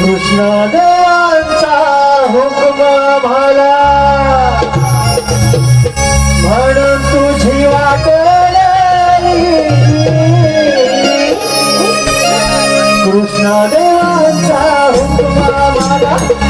कृष्णदेवांचा हुकम मला. म्हणून तुझी वाटली कृष्णदेवांचा हुकम मला.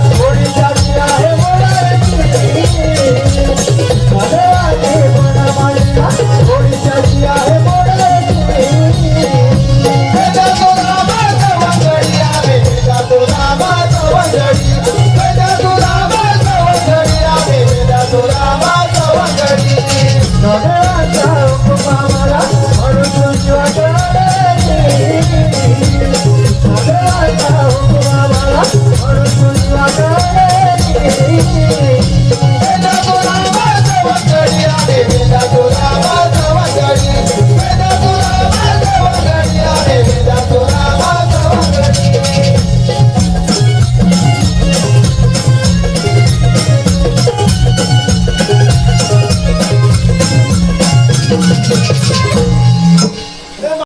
Oh, और सुनिया